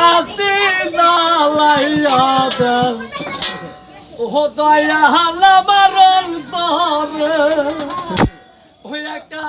বাতি জ্বালাইয়া দেন। ও দয়াল আমার অন্তরে ওই একটা